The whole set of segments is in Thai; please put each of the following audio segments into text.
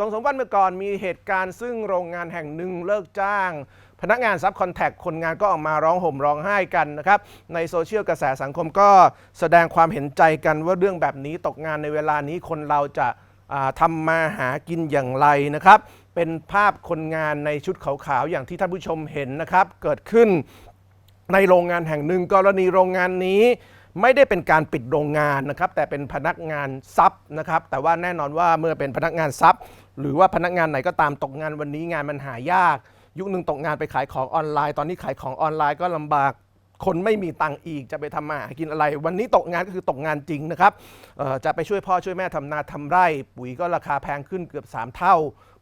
สองสามวันเมื่อก่อนมีเหตุการณ์ซึ่งโรงงานแห่งหนึ่งเลิกจ้าง พนักงานซับคอนแทคคนงานก็ออกมาร้องห่มร้องไห้กันนะครับ ในโซเชียลกระแสสังคมก็แสดงความเห็นใจกันว่าเรื่องแบบนี้ตกงานในเวลานี้คนเราจะาทำมาหากินอย่างไรนะครับ เป็นภาพคนงานในชุดขาวๆอย่างที่ท่านผู้ชมเห็นนะครับ เกิดขึ้นในโรงงานแห่งหนึ่งกรณีโรงงานนี้ ไม่ได้เป็นการปิดโรงงานนะครับแต่เป็นพนักงานซับนะครับแต่ว่าแน่นอนว่าเมื่อเป็นพนักงานซับหรือว่าพนักงานไหนก็ตามตกงานวันนี้งานมันหายาก ยุคหนึ่งตกงานไปขายของออนไลน์ ตอนนี้ขายของออนไลน์ก็ลำบากคนไม่มีตังค์อีกจะไปทำมาหากินอะไร วันนี้ตกงานก็คือตกงานจริงนะครับจะไปช่วยพ่อช่วยแม่ทำนาทำไร่ ปุ๋ยก็ราคาแพงขึ้นเกือบ 3 เท่า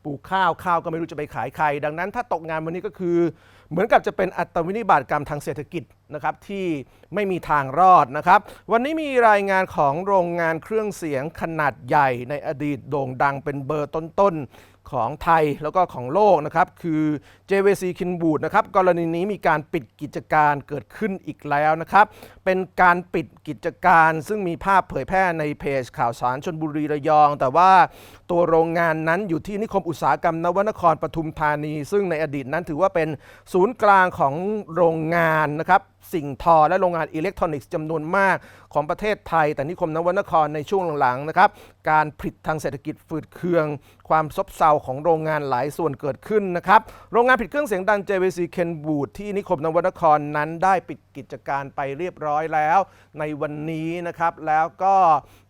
ปลูกข้าวข้าวก็ไม่รู้จะไปขายใคร ดังนั้นถ้าตกงานวันนี้ก็คือ เหมือนกับจะเป็นอัตวินิบาตกรรมทางเศรษฐกิจนะครับที่ไม่มีทางรอดนะครับ วันนี้มีรายงานของโรงงานเครื่องเสียงขนาดใหญ่ในอดีตโด่งดังเป็นเบอร์ต้นๆของไทยแล้วก็ของโลกนะครับ คือ JVC Kinwood นะครับกรณีนี้มีการปิดกิจการเกิดขึ้นอีกแล้วนะครับ เป็นการปิดกิจการซึ่งมีภาพเผยแพร่ในเพจข่าวสารชนบุรีระยอง แต่ว่าตัวโรงงานนั้นอยู่ที่นิคมอุตสาหกรรมนวนครปทุมธานี ซึ่งในอดีตนั้นถือว่าเป็นศูนย์กลางของโรงงานนะครับ สิ่งทอ และโรงงานอิเล็กทรอนิกส์จำนวนมากของประเทศไทย แต่นิคมนวนครในช่วงหลังๆนะครับการผลิตทางเศรษฐกิจฝืดเคือง ความซบเซาของโรงงานหลายส่วนเกิดขึ้นนะครับโรงงานผลิตเครื่องเสียงดัง JVC Kenwood ที่นิคมนวนครนั้นได้ปิดกิจการไปเรียบร้อยแล้ว ในวันนี้นะครับแล้วก็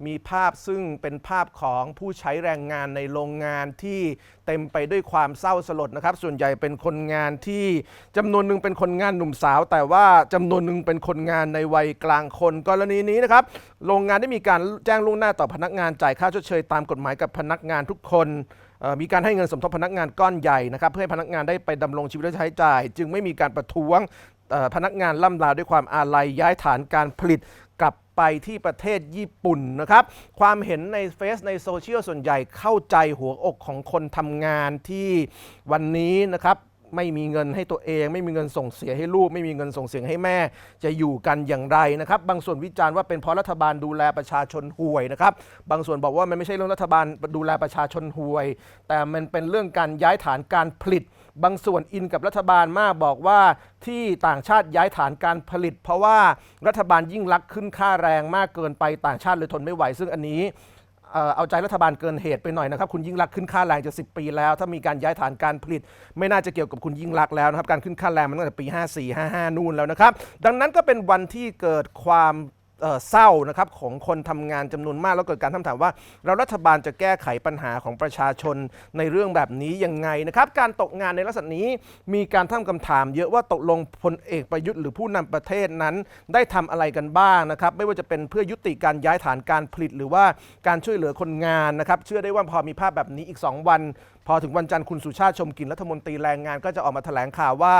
มีภาพซึ่งเป็นภาพของผู้ใช้แรงงานในโรงงานที่เต็มไปด้วยความเศร้าสลดนะครับส่วนใหญ่เป็นคนงานที่จำนวนหนึ่งเป็นคนงานหนุ่มสาว แต่ว่าจำนวนหนึ่งเป็นคนงานในวัยกลางคน กรณีนี้นะครับ โรงงานได้มีการแจ้งล่วงหน้าต่อพนักงานจ่ายค่าชดเชยตามกฎหมายกับพนักงานทุกคนมีการให้เงินสมทบพนักงานก้อนใหญ่นะครับ เพื่อให้พนักงานได้ไปดำรงชีวิตและใช้จ่าย จึงไม่มีการประท้วงพนักงานล่ำลาด้วยความอาลัยย้ายฐานการผลิตกลับไปที่ประเทศญี่ปุ่นนะครับ ความเห็นในเฟซในโซเชียลส่วนใหญ่เข้าใจหัวอกของคนทำงานที่วันนี้นะครับ ไม่มีเงินให้ตัวเอง ไม่มีเงินส่งเสียให้ลูก ไม่มีเงินส่งเสียให้แม่ จะอยู่กันอย่างไรนะครับ บางส่วนวิจารณ์ว่าเป็นเพราะรัฐบาลดูแลประชาชนห่วยนะครับ บางส่วนบอกว่ามันไม่ใช่เรื่องรัฐบาลดูแลประชาชนห่วย แต่มันเป็นเรื่องการย้ายฐานการผลิต บางส่วนอินกับรัฐบาลมากบอกว่าที่ต่างชาติย้ายฐานการผลิต เพราะว่ารัฐบาลยิ่งลักขึ้นค่าแรงมากเกินไปต่างชาติเลยทนไม่ไหวซึ่งอันนี้ เอ่อเอาใจรัฐบาลเกินเหตุไปหน่อยนะครับ คุณยิ่งรักษณ์ขึ้นค่าแรงจะ 10 ปีแล้ว ถ้ามีการย้ายฐานการผลิต ไม่น่าจะเกี่ยวกับคุณยิ่งรักษณ์แล้วนะครับ การขึ้นค่าแรงมันตั้งแต่ปี 54 55 นู่นแล้วนะครับ ดังนั้นก็เป็นวันที่เกิดความ เศร้านะครับของคนทำงานจำนวนมากแล้วเกิดการคำถามว่า เรารัฐบาลจะแก้ไขปัญหาของประชาชนในเรื่องแบบนี้ยังไงนะครับ การตกงานในลักษณะนี้มีการตั้งคำถาม เยอะว่าตกลงพลเอกประยุทธ์หรือผู้นำประเทศนั้นได้ทำอะไรกันบ้างนะครับ ไม่ว่าจะเป็นเพื่อยุติการย้ายฐานการผลิต หรือว่าการช่วยเหลือคนงานนะครับ เชื่อได้ว่าพอมีภาพแบบนี้อีก 2 วัน พอถึงวันจันทร์คุณสุชาติชมกินรัฐมนตรีแรงงานก็จะออกมาแถลงข่าวว่า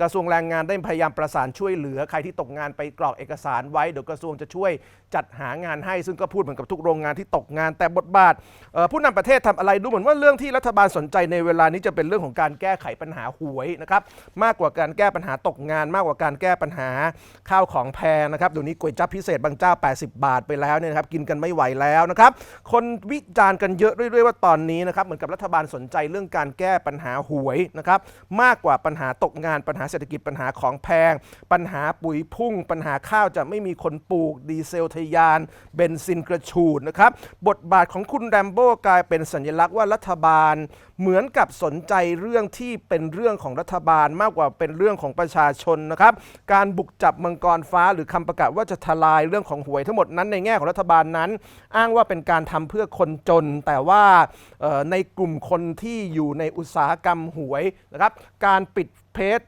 กระทรวงแรงงานได้พยายามประสานช่วยเหลือใครที่ตกงานไปกรอกเอกสารไว้เดี๋ยวกระทรวงจะช่วยจัดหางานให้ซึ่งก็พูดเหมือนกับทุกโรงงานที่ตกงาน แต่บทบาทผู้นำประเทศทำอะไรดูเหมือนว่าเรื่องที่รัฐบาลสนใจในเวลานี้จะเป็นเรื่องของการแก้ไขปัญหาหวยนะครับมากกว่าการแก้ปัญหาตกงาน มากกว่าการแก้ปัญหาข้าวของแพงนะครับเดี๋ยวนี้ก๋วยจั๊บพิเศษบางเจ้า 80 บาทไปแล้วเนี่ยครับกินกันไม่ไหวแล้วนะครับคนวิจารณ์กันเยอะเรื่อยๆว่าตอนนี้นะครับเหมือนกับรัฐบาลสนใจเรื่องการแก้ปัญหาหวยนะครับมากกว่าปัญหาตกงานปัญหาเศรษฐกิจปัญหาของแพง ปัญหาปุ๋ยพุ่ง ปัญหาข้าวจะไม่มีคนปลูก ดีเซลทะยาน เบนซินกระฉูดนะครับบทบาทของคุณแรมโบ้กลายเป็นสัญลักษณ์ว่ารัฐบาล เหมือนกับสนใจเรื่องที่เป็นเรื่องของรัฐบาลมากกว่าเป็นเรื่องของประชาชนนะครับ การบุกจับมังกรฟ้าหรือคำประกาศว่าจะทลายเรื่องของหวยทั้งหมดนั้นในแง่ของรัฐบาลนั้น อ้างว่าเป็นการทำเพื่อคนจน แต่ว่าในกลุ่มคนที่อยู่ในอุตสาหกรรมหวยนะครับ การปิด เพจ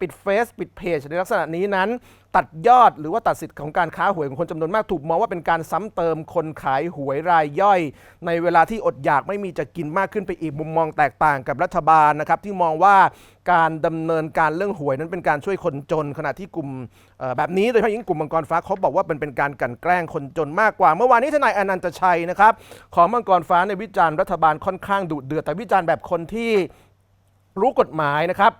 ปิดเฟซปิดเพจในลักษณะนี้นั้น ตัดยอดหรือว่าตัดสิทธิ์ของการค้าหวยของคนจำนวนมากถูกมองว่าเป็นการซ้ำเติมคนขายหวยรายย่อย ในเวลาที่อดอยากไม่มีจะกินมากขึ้นไปอีกมุมมองแตกต่างกับรัฐบาลนะครับที่มองว่าการดำเนินการเรื่องหวยนั้นเป็นการช่วยคนจน ขณะที่กลุ่มแบบนี้โดยเฉพาะยิ่งกลุ่มมังกรฟ้าเขาบอกว่าเป็นเป็นการกันแกล้งคนจนมากกว่า เมื่อวานนี้ทนายอนันตชัยนะครับของมังกรฟ้าในวิจารณ์รัฐบาลค่อนข้างดุเดือดแต่วิจารณ์แบบคนที่รู้กฎหมายนะครับ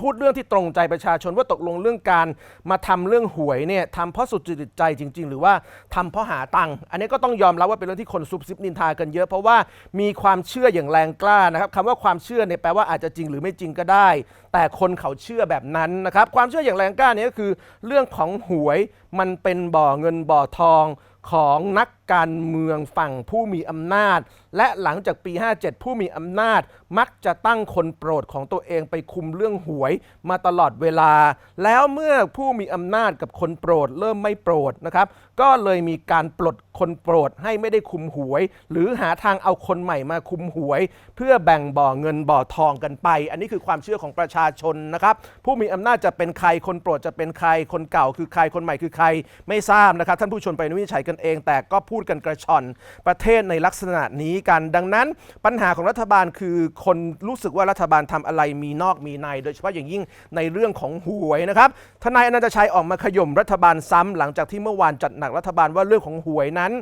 พูดเรื่องที่ตรงใจประชาชนว่าตกลงเรื่องการมาทำเรื่องหวยเนี่ยทำเพราะสุดจิตใจจริง ๆ หรือว่าทำเพราะหาตังค์อันนี้ก็ต้องยอมรับว่าเป็นเรื่องที่คนซุบซิบนินทากันเยอะ เพราะว่ามีความเชื่ออย่างแรงกล้านะครับคำว่าความเชื่อเนี่ยแปลว่าอาจจะจริงหรือไม่จริงก็ได้ แต่คนเขาเชื่อแบบนั้นนะครับความเชื่ออย่างแรงกล้าเนี่ยก็คือ เรื่องของหวยมันเป็นบ่อเงินบ่อทองของนัก การเมืองฝั่งผู้มีอำนาจ และหลังจากปี 57 ผู้มีอำนาจ มักจะตั้งคนโปรดของตัวเองไปคุมเรื่องหวยมาตลอดเวลา แล้วเมื่อผู้มีอำนาจกับคนโปรด เริ่มไม่โปรดนะครับ ก็เลยมีการปลดคนโปรดให้ไม่ได้คุมหวย หรือหาทางเอาคนใหม่มาคุมหวย เพื่อแบ่งบ่อเงินบ่อทองกันไป อันนี้คือความเชื่อของประชาชนนะครับ ผู้มีอำนาจจะเป็นใครคนโปรดจะเป็นใครคนเก่าคือใครคนใหม่คือใครไม่ทราบนะครับ ท่านผู้ชมไปวินิจฉัยกันเอง แต่ก็พูดกันกระชอนประเทศในลักษณะนี้กัน ดังนั้นปัญหาของรัฐบาลคือคนรู้สึกว่ารัฐบาลทำอะไรมีนอกมีใน โดยเฉพาะอย่างยิ่งในเรื่องของหวยนะครับทนายอนันตชัยออกมาขย่มรัฐบาลซ้ำหลังจากที่เมื่อวานจัดหนักรัฐบาลว่าเรื่องของหวยนั้น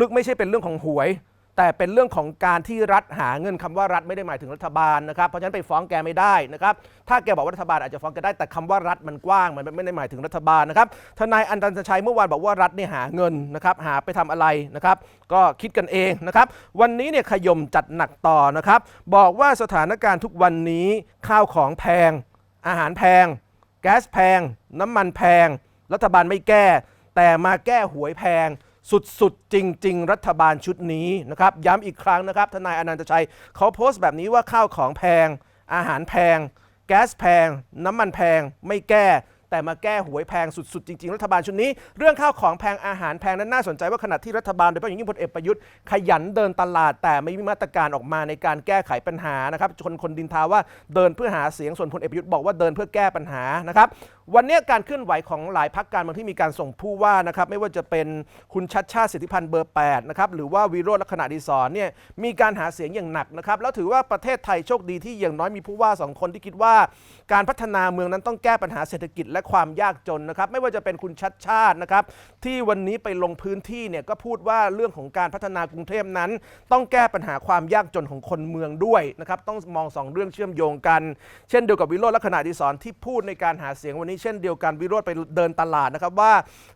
ลึกๆ ไม่ใช่เป็นเรื่องของหวย แต่เป็นเรื่องของการที่รัฐหาเงินคำว่ารัฐไม่ได้หมายถึงรัฐบาลนะครับ เพราะฉะนั้นไปฟ้องแกไม่ได้นะครับ ถ้าแกบอกว่ารัฐบาลอาจจะฟ้องแกได้แต่คำว่ารัฐมันกว้างมันไม่ได้หมายถึงรัฐบาลนะครับทนายอันตันชัยเมื่อวานบอกว่ารัฐเนี่ยหาเงินนะครับหาไปทำอะไรนะครับ ก็คิดกันเองนะครับ วันนี้เนี่ยขย่มจัดหนักต่อนะครับ บอกว่าสถานการณ์ทุกวันนี้ข้าวของแพง อาหารแพง แก๊สแพง น้ำมันแพง รัฐบาลไม่แก้ แต่มาแก้หวยแพง สุดๆ จริง ๆ รัฐบาลชุดนี้นะครับย้ำอีกครั้งนะครับทนายอนันตชัยเขาโพสต์แบบนี้ว่าข้าวของแพง อาหารแพง แก๊สแพง น้ำมันแพง ไม่แก้ แต่มาแก้หวยแพงสุดๆ จริงๆ รัฐบาลชุดนี้ เรื่องข้าวของแพงอาหารแพงนั้นน่าสนใจว่าขณะที่รัฐบาลโดยเฉพาะอย่างยิ่งพลเอกประยุทธ์ขยันเดินตลาด แต่ไม่มีมาตรการออกมาในการแก้ไขปัญหานะครับคนคนดินทาว่าเดินเพื่อหาเสียงส่วนพลเอกประยุทธ์บอกว่าเดินเพื่อแก้ปัญหานะครับวันนี้การเคลื่อนไหวของหลายพักการเมืองที่มีการส่งผู้ว่านะครับไม่ว่าจะเป็นคุณชัดชาติสิทธิพันธ์เบอร์8นะครับหรือว่าวิโรจน์ลักษณะดีศรเนี่ยมีการหาเสียงอย่างหนักนะครับแล้วถือว่าประเทศไทยโชคดีที่อย่างน้อยมีผู้ว่าสองคนที่คิดว่า การพัฒนาเมืองนั้นต้องแก้ปัญหาเศรษฐกิจและความยากจนนะครับ ไม่ว่าจะเป็นคุณชัดชาตินะครับ ที่วันนี้ไปลงพื้นที่เนี่ยก็พูดว่าเรื่องของการพัฒนากรุงเทพนั้น ต้องแก้ปัญหาความยากจนของคนเมืองด้วยนะครับต้องมองสองเรื่องเชื่อมโยงกัน เช่นเดียวกับวิโรจน์ลักษณะดีศรที่พูดในการหาเสียงวันนี้เช่นเดียวกันวิโรจน์ไปเดินตลาดนะครับว่า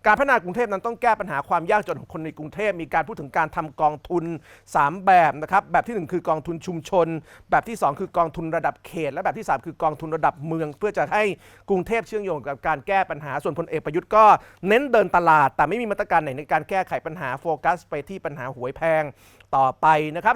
การพัฒนากรุงเทพนั้นต้องแก้ปัญหาความยากจนของคนในกรุงเทพมีการพูดถึงการทำกองทุน 3 แบบนะครับแบบที่ 1 คือกองทุนชุมชน แบบที่ 2 คือกองทุนระดับเขต และแบบที่ 3 คือกองทุนระดับเมือง เพื่อจะให้กรุงเทพเชื่อมโยงกับกับการแก้ปัญหาส่วนพลเอกประยุทธ์ก็เน้นเดินตลาด แต่ไม่มีมาตรการไหนในการแก้ไขปัญหาโฟกัส ไปที่ปัญหาหวยแพงต่อไปนะครับ